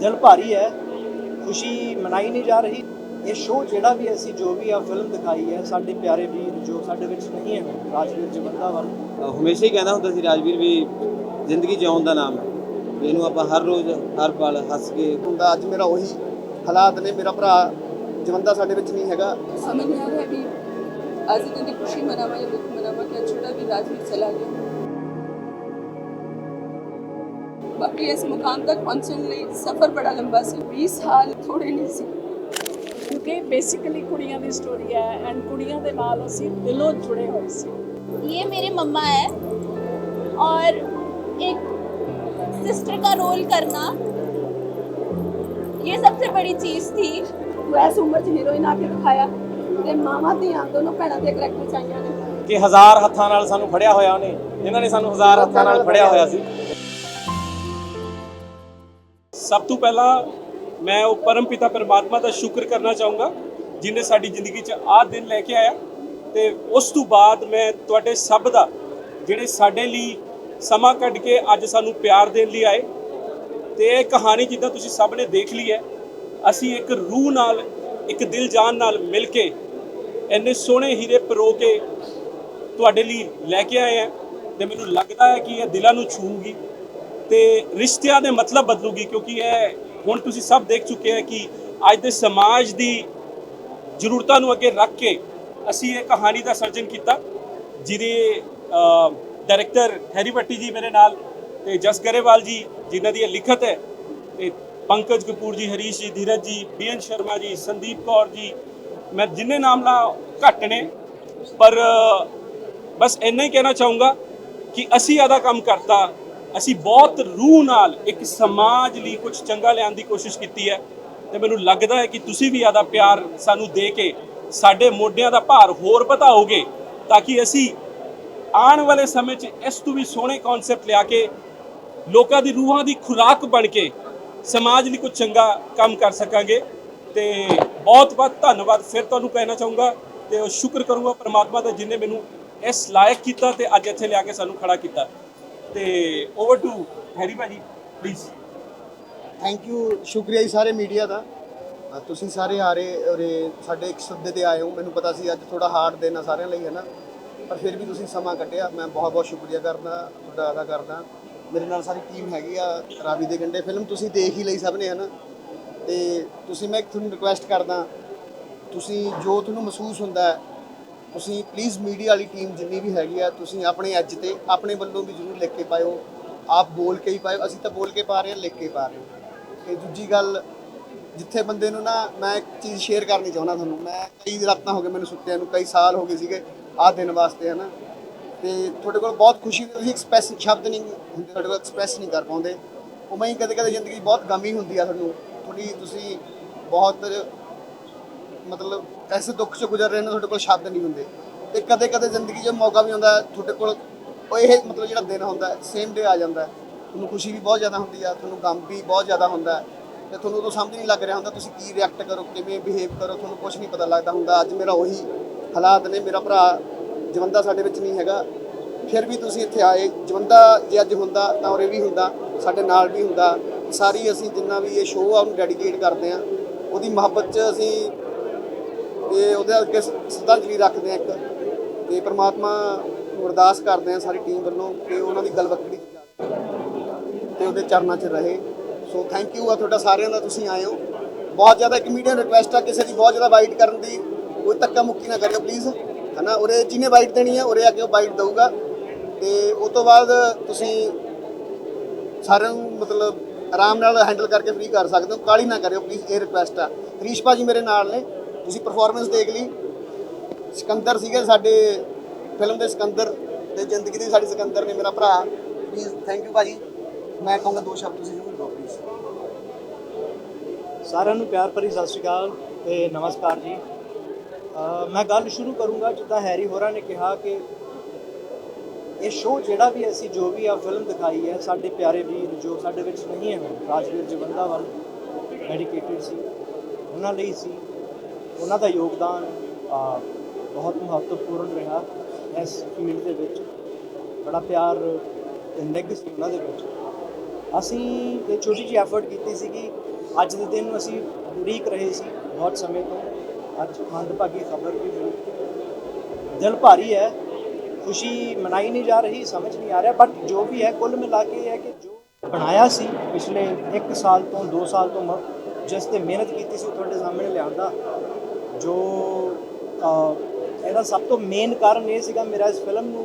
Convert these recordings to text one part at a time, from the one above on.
ਦਿਲ ਭਾਰੀ ਹੈ ਖੁਸ਼ੀ ਮਨਾਈ ਨਹੀਂ ਜਾ ਰਹੀ। ਇਹ ਸ਼ੋਅ ਜਿਹੜਾ ਵੀ ਅਸੀਂ ਜੋ ਵੀ ਆ ਫਿਲਮ ਦਿਖਾਈ ਹੈ ਸਾਡੇ ਪਿਆਰੇ ਵੀਰ ਜੋ ਸਾਡੇ ਵਿੱਚ ਨਹੀਂ ਹੈ ਰਾਜਵੀਰ ਜਵੰਦਾ ਵੱਲ ਹਮੇਸ਼ਾ ਹੀ ਕਹਿੰਦਾ ਹੁੰਦਾ ਸੀ ਰਾਜਵੀਰ ਵੀ ਜ਼ਿੰਦਗੀ ਜਿਉਣ ਦਾ ਨਾਮ ਹੈ। ਇਹਨੂੰ ਆਪਾਂ ਹਰ ਰੋਜ਼ ਹਰ ਪਲ ਹੱਸ ਕੇ ਹੁੰਦਾ ਅੱਜ ਮੇਰਾ ਉਹੀ ਹਾਲਾਤ ਨੇ ਮੇਰਾ ਭਰਾ ਜਵੰਦਾ ਸਾਡੇ ਵਿੱਚ ਨਹੀਂ ਹੈਗਾ। ਸਮਝ ਨਹੀਂ ਆ ਰਿਹਾ ਵੀ ਅੱਜ ਦੀ ਖੁਸ਼ੀ ਮਨਾਵਾਂ ਜਾਂ ਦੁੱਖ ਮਨਾਵਾਂ ਕਿ ਛੋੜਾ ਵੀ ਰਾਜਵੀਰ ਚਲਾ ਗਿਆ। चला गया बाकी इस मुकाम तक पहुंचने ਲਈ ਸਫ਼ਰ ਬੜਾ ਲੰਬਾ ਸੀ 20 ਸਾਲ ਥੋੜੇ ਨਹੀਂ ਸੀ ਕਿਉਂਕਿ ਬੇਸਿਕਲੀ ਕੁੜੀਆਂ ਦੀ ਸਟੋਰੀ ਹੈ ਐਂਡ ਕੁੜੀਆਂ ਦੇ ਨਾਲ ਅਸੀਂ ਦਿਲੋਂ ਜੁੜੇ ਹੋਏ ਸੀ ये मेरे मम्मा है और एक सिस्टर का रोल करना ये सबसे बड़ी चीज थी ਵੈਸ ਉਮਰ 'ਚ ਹੀਰੋਇਨ ਆ ਕੇ ਦਿਖਾਇਆ ਤੇ ਮਾਵਾਂ ਧੀਆਂ ਦੋਨੋਂ ਭੈਣਾਂ ਦੇ ਕਰੈਕਟਰ ਚਾਹੀਆਂ ਨੇ ਕਿ ਹਜ਼ਾਰ ਹੱਥਾਂ ਨਾਲ ਸਾਨੂੰ ਫੜਿਆ ਹੋਇਆ ਉਹਨੇ ਇਹਨਾਂ ਨੇ ਸਾਨੂੰ ਹਜ਼ਾਰ ਹੱਥਾਂ ਨਾਲ ਫੜਿਆ ਹੋਇਆ ਸੀ ਸਭ ਤੋਂ ਪਹਿਲਾਂ ਮੈਂ ਉਹ ਪਰਮ ਪਿਤਾ ਪਰਮਾਤਮਾ ਦਾ ਸ਼ੁਕਰ ਕਰਨਾ ਚਾਹੂੰਗਾ ਜਿਨੇ ਸਾਡੀ ਜ਼ਿੰਦਗੀ 'ਚ ਆਹ ਦਿਨ ਲੈ ਕੇ ਆਇਆ। ਤੇ ਉਸ ਤੋਂ ਬਾਅਦ ਮੈਂ ਤੁਹਾਡੇ ਸਭ ਦਾ, ਜਿਹੜੇ ਸਾਡੇ ਲਈ ਸਮਾਂ ਕੱਢ ਕੇ ਅੱਜ ਸਾਨੂੰ ਪਿਆਰ ਦੇਣ ਲਈ ਆਏ, ਤੇ ਇਹ ਕਹਾਣੀ ਜਿੱਦਾਂ ਤੁਸੀਂ ਸਭ ਨੇ ਦੇਖ ਲਈ ਹੈ, ਅਸੀਂ ਇੱਕ ਰੂਹ ਨਾਲ, ਇੱਕ ਦਿਲ ਜਾਨ ਨਾਲ ਮਿਲ ਕੇ ਇੰਨੇ ਸੋਹਣੇ ਹੀਰੇ ਪਰੋ ਕੇ ਤੁਹਾਡੇ ਲਈ ਲੈ ਕੇ ਆਏ ਆ ਤੇ ਮੈਨੂੰ ਲੱਗਦਾ ਹੈ ਕਿ ਇਹ ਦਿਲਾਂ ਨੂੰ ਛੂਹੂਗੀ ਤੇ ਰਿਸ਼ਤਿਆਂ ਦੇ ਮਤਲਬ ਬਦਲੂਗੀ ਕਿਉਂਕਿ ਇਹ ਹੁਣ ਤੁਸੀਂ ਸਭ ਦੇਖ ਚੁੱਕੇ ਹੈ ਕਿ ਅੱਜ ਦੇ ਸਮਾਜ ਦੀ ਜ਼ਰੂਰਤਾਂ ਨੂੰ ਅੱਗੇ ਰੱਖ ਕੇ ਅਸੀਂ ਇਹ ਕਹਾਣੀ ਦਾ ਸਰਜਨ ਕੀਤਾ, ਜਿਹਦੇ ਡਾਇਰੈਕਟਰ ਹੈਰੀ ਭੱਟੀ ਜੀ ਮੇਰੇ ਨਾਲ ਤੇ ਜਸ ਗਰੇਵਾਲ ਜੀ, ਜਿਨ੍ਹਾਂ ਦੀ ਇਹ ਲਿਖਤ ਹੈ ਤੇ ਪੰਕਜ ਕਪੂਰ ਜੀ, ਹਰੀਸ਼ ਜੀ, ਧੀਰਜ ਜੀ, ਬੀਐਨ ਸ਼ਰਮਾ ਜੀ, ਸੰਦੀਪ ਕੌਰ ਜੀ, ਮੈਂ ਜਿੰਨੇ ਨਾਮ ਲਾ ਘੱਟ ਨੇ, ਪਰ ਬਸ ਇੰਨਾ ਹੀ ਕਹਿਣਾ ਚਾਹੂੰਗਾ ਕਿ ਅਸੀਂ ਆਦਾ ਕੰਮ ਕਰਤਾ ਅਸੀਂ ਬਹੁਤ ਰੂਹ ਨਾਲ ਇੱਕ ਸਮਾਜ ਲਈ ਕੁਝ ਚੰਗਾ ਲਿਆਉਣ ਦੀ ਕੋਸ਼ਿਸ਼ ਕੀਤੀ ਹੈ ਤੇ ਮੈਨੂੰ ਲੱਗਦਾ ਹੈ ਕਿ ਤੁਸੀਂ ਵੀ ਆਦਾ ਪਿਆਰ ਸਾਨੂੰ ਦੇ ਕੇ ਸਾਡੇ ਮੋਢਿਆਂ ਦਾ ਭਾਰ ਹੋਰ ਵਧਾਓਗੇ ਤਾਂ ਕਿ ਅਸੀਂ ਆਉਣ ਵਾਲੇ ਸਮੇਂ 'ਚ ਇਸ ਤੋਂ ਵੀ ਸੋਹਣੇ ਕਨਸੈਪਟ ਲਿਆ ਕੇ ਲੋਕਾਂ ਦੀ ਰੂਹਾਂ ਦੀ ਖੁਰਾਕ ਬਣ ਕੇ ਸਮਾਜ ਲਈ ਕੁਝ ਚੰਗਾ ਕੰਮ ਕਰ ਸਕਾਂਗੇ। ਤੇ ਬਹੁਤ ਬਹੁਤ ਧੰਨਵਾਦ। ਫਿਰ ਤੁਹਾਨੂੰ ਕਹਿਣਾ ਚਾਹੂੰਗਾ ਤੇ ਸ਼ੁਕਰ ਕਰੂੰਗਾ ਪਰਮਾਤਮਾ ਦਾ ਜਿਨੇ ਮੈਨੂੰ ਇਸ ਲਾਇਕ ਕੀਤਾ ਤੇ ਅੱਜ ਇੱਥੇ ਲਿਆ ਕੇ ਸਾਨੂੰ ਖੜਾ ਕੀਤਾ। ਤੇ ਓਵਰ ਟੂ ਹੈਰੀ ਭਾਜੀ ਪਲੀਜ਼ ਥੈਂਕ ਯੂ ਸ਼ੁਕਰੀਆ ਜੀ ਸਾਰੇ ਮੀਡੀਆ ਦਾ। ਅ, ਤੁਸੀਂ ਸਾਰੇ ਆ ਰਹੇ ਔਰੇ ਸਾਡੇ ਇੱਕ ਸੱਦੇ ਤੇ ਆਏ ਹੋ। ਮੈਨੂੰ ਪਤਾ ਸੀ ਅੱਜ ਥੋੜਾ ਹਾਰਡ ਦਿਨ ਆ ਸਾਰਿਆਂ ਲਈ ਹੈ ਨਾ। ਪਰ ਫਿਰ ਵੀ ਤੁਸੀਂ ਸਮਾਂ ਕੱਢਿਆ। ਮੈਂ ਬਹੁਤ ਬਹੁਤ ਸ਼ੁਕਰੀਆ ਕਰਦਾ ਤੁਹਾਡਾ ਅਦਾ ਕਰਦਾ। ਮੇਰੇ ਨਾਲ ਸਾਰੀ ਟੀਮ ਹੈਗੀ ਆ ਰਾਵੀ ਦੇ ਗੰਡੇ। ਫਿਲਮ ਤੁਸੀਂ ਦੇਖ ਹੀ ਲਈ ਸਭ ਨੇ ਹੈ ਨਾ ਤੇ ਤੁਸੀਂ ਮੈਂ ਇੱਕ ਤੁਹਾਨੂੰ ਰਿਕੁਐਸਟ ਕਰਦਾ। ਤੁਸੀਂ ਜੋ ਤੁਹਾਨੂੰ ਮਹਿਸੂਸ ਹੁੰਦਾ ਹੈ ਤੁਸੀਂ ਪਲੀਜ਼ ਮੀਡੀਆ ਵਾਲੀ ਟੀਮ ਜਿੰਨੀ ਵੀ ਹੈਗੀ ਆ, ਤੁਸੀਂ ਆਪਣੇ ਐਜ ਤੇ ਆਪਣੇ ਵੱਲੋਂ ਵੀ ਜ਼ਰੂਰ ਲਿਖ ਕੇ ਪਾਇਓ। ਆਪ ਬੋਲ ਕੇ ਹੀ ਪਾਇਓ। ਅਸੀਂ ਤਾਂ ਬੋਲ ਕੇ ਪਾ ਰਹੇ ਹਾਂ, ਲਿਖ ਕੇ ਪਾ ਰਹੇ ਹਾਂ। ਤੇ ਦੂਜੀ ਗੱਲ, ਜਿੱਥੇ ਬੰਦੇ ਨੂੰ ਨਾ ਮੈਂ ਇੱਕ ਚੀਜ਼ ਸ਼ੇਅਰ ਕਰਨੀ ਚਾਹੁੰਦਾ ਤੁਹਾਨੂੰ। ਮੈਂ ਕਈ ਰਾਤਾਂ ਹੋ ਗਏ ਮੈਨੂੰ ਸੁੱਤਿਆਂ ਨੂੰ, ਕਈ ਸਾਲ ਹੋ ਗਏ ਸੀਗੇ ਆਹ ਦਿਨ ਵਾਸਤੇ ਹੈ ਨਾ ਤੇ ਤੁਹਾਡੇ ਕੋਲ ਬਹੁਤ ਖੁਸ਼ੀ ਤੁਸੀਂ ਐਕਸਪ੍ਰੈਸ ਸ਼ਬਦ ਨਹੀਂ ਹੁੰਦੇ, ਤੁਹਾਡੇ ਕੋਲ ਐਕਸਪ੍ਰੈਸ ਨਹੀਂ ਕਰ ਪਾਉਂਦੇ। ਉਵੇਂ ਹੀ ਕਦੇ ਕਦੇ ਜ਼ਿੰਦਗੀ ਬਹੁਤ ਗਮੀ ਹੁੰਦੀ ਆ ਤੁਹਾਨੂੰ। ਥੋੜੀ ਤੁਸੀਂ ਬਹੁਤ ਮਤਲਬ ਐਸੇ ਦੁੱਖ ਚ ਗੁਜ਼ਰ ਰਹੇ ਨੇ, ਤੁਹਾਡੇ ਕੋਲ ਸ਼ਬਦ ਨਹੀਂ ਹੁੰਦੇ। ਤੇ ਕਦੇ ਕਦੇ ਜ਼ਿੰਦਗੀ 'ਚ ਮੌਕਾ ਵੀ ਆਉਂਦਾ ਤੁਹਾਡੇ ਕੋਲ ਉਹ ਇਹ ਮਤਲਬ ਜਿਹੜਾ ਦਿਨ ਹੁੰਦਾ ਸੇਮ ਡੇ ਆ ਜਾਂਦਾ ਤੁਹਾਨੂੰ ਖੁਸ਼ੀ ਵੀ ਬਹੁਤ ਜ਼ਿਆਦਾ ਹੁੰਦੀ ਆ, ਤੁਹਾਨੂੰ ਗਮ ਵੀ ਬਹੁਤ ਜ਼ਿਆਦਾ ਹੁੰਦਾ ਹੈ। ਤੇ ਤੁਹਾਨੂੰ ਉਦੋਂ ਸਮਝ ਨਹੀਂ ਲੱਗ ਰਿਹਾ ਹੁੰਦਾ, ਤੁਸੀਂ ਕੀ ਰਿਐਕਟ ਕਰੋ, ਕਿਵੇਂ ਬਿਹੇਵ ਕਰੋ, ਤੁਹਾਨੂੰ ਕੁਝ ਨਹੀਂ ਪਤਾ ਲੱਗਦਾ ਹੁੰਦਾ। ਅੱਜ ਮੇਰਾ ਉਹੀ ਹਾਲਾਤ ਨੇ, ਮੇਰਾ ਭਰਾ ਜਵੰਦਾ ਸਾਡੇ ਵਿੱਚ ਨਹੀਂ ਹੈਗਾ। ਫਿਰ ਵੀ ਤੁਸੀਂ ਇੱਥੇ ਆਏ, ਜਵੰਦਾ ਜੇ ਅੱਜ ਹੁੰਦਾ ਤਾਂ ਉਰੇ ਵੀ ਹੁੰਦਾ, ਸਾਡੇ ਨਾਲ ਵੀ ਹੁੰਦਾ। ਸਾਰੀ ਅਸੀਂ ਜਿੰਨਾ ਵੀ ਇਹ ਸ਼ੋਅ ਆ, ਉਹਨੂੰ ਡੈਡੀਕੇਟ ਕਰਦੇ ਆ। ਉਹਦੀ ਮੁਹੱਬਤ 'ਚ ਅਸੀਂ ਤੇ ਉਹਦੇ ਅੱਗੇ ਸ- ਸ਼ਰਧਾਂਜਲੀ ਰੱਖਦੇ ਆ ਇੱਕ ਤੇ ਪ੍ਰਮਾਤਮਾ ਨੂੰ ਅਰਦਾਸ ਕਰਦੇ ਆ ਸਾਰੀ ਟੀਮ ਵੱਲੋਂ ਕਿ ਉਹਨਾਂ ਦੀ ਗਲਵਕੜੀ ਜਾਵੇ ਤੇ ਉਹਦੇ ਚਰਨਾਂ 'ਚ ਰਹੇ। ਸੋ ਥੈਂਕ ਯੂ ਆ ਤੁਹਾਡਾ ਸਾਰਿਆਂ ਦਾ, ਤੁਸੀਂ ਆਏ ਹੋ। ਬਹੁਤ ਜ਼ਿਆਦਾ ਇੱਕ ਮੀਡੀਅਮ ਰਿਕੁਐਸਟ ਆ, ਕਿਸੇ ਦੀ ਬਹੁਤ ਜ਼ਿਆਦਾ ਵਾਈਟ ਕਰਨ ਦੀ ਕੋਈ ਧੱਕਾ ਮੁੱਕੀ ਨਾ ਕਰਿਓ ਪਲੀਜ਼ ਹਨਾ? ਉਰੇ ਜਿਹਨੇ ਵਾਈਟ ਦੇਣੀ ਹੈ ਉਰੇ ਆ ਕੇ ਉਹ ਵਾਈਟ ਦਊਗਾ। ਤੇ ਉਸ ਤੋਂ ਬਾਅਦ ਤੁਸੀਂ ਸਾਰਿਆਂ ਨੂੰ ਮਤਲਬ ਆਰਾਮ ਨਾਲ ਹੈਂਡਲ ਕਰਕੇ ਫ੍ਰੀ ਕਰ ਸਕਦੇ ਹੋ। ਕਾਲੀ ਨਾ ਕਰਿਓ ਪਲੀਜ਼ ਇਹ ਰਿਕੁਐਸਟ ਆ। ਹਰੀਸ਼ ਭਾਜੀ ਮੇਰੇ ਨਾਲ ਨੇ। ਤੁਸੀਂ ਪਰਫਾਰਮੈਂਸ ਦੇਖ ਲਈ। ਸਿਕੰਦਰ ਸੀਗੇ ਸਾਡੇ ਫਿਲਮ ਦੇ ਸਿਕੰਦਰ ਤੇ ਜ਼ਿੰਦਗੀ ਦੇ ਸਾਡੇ ਸਿਕੰਦਰ ਨੇ ਮੇਰਾ ਭਰਾ। ਪਲੀਜ਼ ਥੈਂਕ ਯੂ ਭਾਜੀ। ਮੈਂ ਕਹੂੰਗਾ ਦੋ ਸ਼ਬਦ ਤੁਸੀਂ ਜ਼ਰੂਰ ਕਹੋ ਪਲੀਜ਼ ਸਾਰਿਆਂ ਨੂੰ ਪਿਆਰ ਭਰੀ ਸਤਿ ਸ਼੍ਰੀ ਅਕਾਲ ਤੇ ਨਮਸਕਾਰ ਜੀ। ਮੈਂ ਗੱਲ ਸ਼ੁਰੂ ਕਰੂੰਗਾ, ਜਿੱਦਾਂ ਹੈਰੀ ਹੋਰਾਂ ਨੇ ਕਿਹਾ ਕਿ ਇਹ ਸ਼ੋਅ ਜਿਹੜਾ ਵੀ ਅਸੀਂ ਜੋ ਵੀ ਆ ਫਿਲਮ ਦਿਖਾਈ ਹੈ, ਸਾਡੇ ਪਿਆਰੇ ਵੀਰ ਜੋ ਸਾਡੇ ਵਿੱਚ ਨਹੀਂ ਹੈ ਹੁਣ ਰਾਜਵੀਰ ਜਵੰਦਾ ਵੱਲ ਡੈਡੀਕੇਟਿਡ ਸੀ, ਉਹਨਾਂ ਲਈ ਸੀ। ਉਹਨਾਂ ਦਾ ਯੋਗਦਾਨ ਬਹੁਤ ਮਹੱਤਵਪੂਰਨ ਰਿਹਾ ਇਸ ਫੀਲਡ ਦੇ ਵਿੱਚ। ਬੜਾ ਪਿਆਰ ਤੇ ਨਿੱਘ ਸੀ ਉਹਨਾਂ ਦੇ ਵਿੱਚ। ਅਸੀਂ ਇਹ ਛੋਟੀ ਜਿਹੀ ਐਫਰਟ ਕੀਤੀ ਸੀ ਕਿ ਅੱਜ ਦੇ ਦਿਨ ਨੂੰ ਅਸੀਂ ਉਡੀਕ ਰਹੇ ਸੀ ਬਹੁਤ ਸਮੇਂ ਤੋਂ। ਅੱਜ ਮੰਦਭਾਗੀ ਖਬਰ ਵੀ ਮਿਲੀ। ਦਿਲ ਭਾਰੀ ਹੈ। ਖੁਸ਼ੀ ਮਨਾਈ ਨਹੀਂ ਜਾ ਰਹੀ, ਸਮਝ ਨਹੀਂ ਆ ਰਿਹਾ ਬਟ ਜੋ ਵੀ ਹੈ, ਕੁੱਲ ਮਿਲਾ ਕੇ ਇਹ ਹੈ ਕਿ ਜੋ ਬਣਾਇਆ ਸੀ ਪਿਛਲੇ 1 ਸਾਲ ਤੋਂ 2 ਸਾਲ ਤੋਂ ਮ- ਜਿਸ ਤੇ ਮਿਹਨਤ ਕੀਤੀ ਸੀ ਉਹ ਤੁਹਾਡੇ ਸਾਹਮਣੇ ਲਿਆਂਦਾ ਜੋ ਇਹਦਾ ਸਭ ਤੋਂ ਮੇਨ ਕਾਰਨ ਇਹ ਸੀਗਾ ਮੇਰਾ ਇਸ ਫਿਲਮ ਨੂੰ